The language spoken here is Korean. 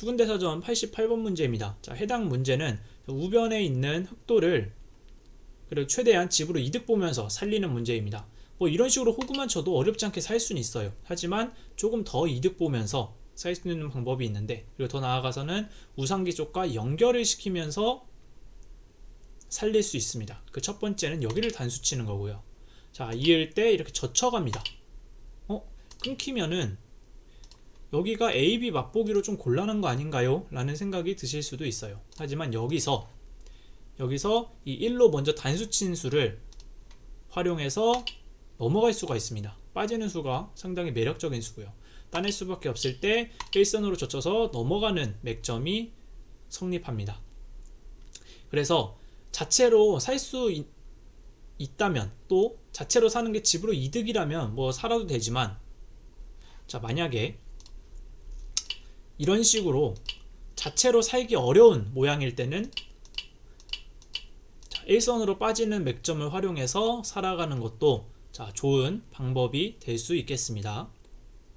수군대사전 88번 문제입니다. 자, 해당 문제는 우변에 있는 흑도를 그리고 최대한 집으로 이득 보면서 살리는 문제입니다. 뭐 이런 식으로 호구만 쳐도 어렵지 않게 살 수는 있어요. 하지만 조금 더 이득 보면서 살 수 있는 방법이 있는데 그리고 더 나아가서는 우상기 쪽과 연결을 시키면서 살릴 수 있습니다. 그 첫 번째는 여기를 단수 치는 거고요. 자, 이을 때 이렇게 젖혀갑니다. 어? 끊기면은 여기가 A, B 맛보기로 좀 곤란한 거 아닌가요? 라는 생각이 드실 수도 있어요. 하지만 여기서 여기서 이 1로 먼저 단수 친 수를 활용해서 넘어갈 수가 있습니다. 빠지는 수가 상당히 매력적인 수고요. 따낼 수밖에 없을 때 일선으로 젖혀서 넘어가는 맥점이 성립합니다. 그래서 자체로 살 수 있다면 또 자체로 사는 게 집으로 이득이라면 뭐 살아도 되지만 자 만약에 이런 식으로 자체로 살기 어려운 모양일 때는 자, 일선으로 빠지는 맥점을 활용해서 살아가는 것도 자, 좋은 방법이 될 수 있겠습니다.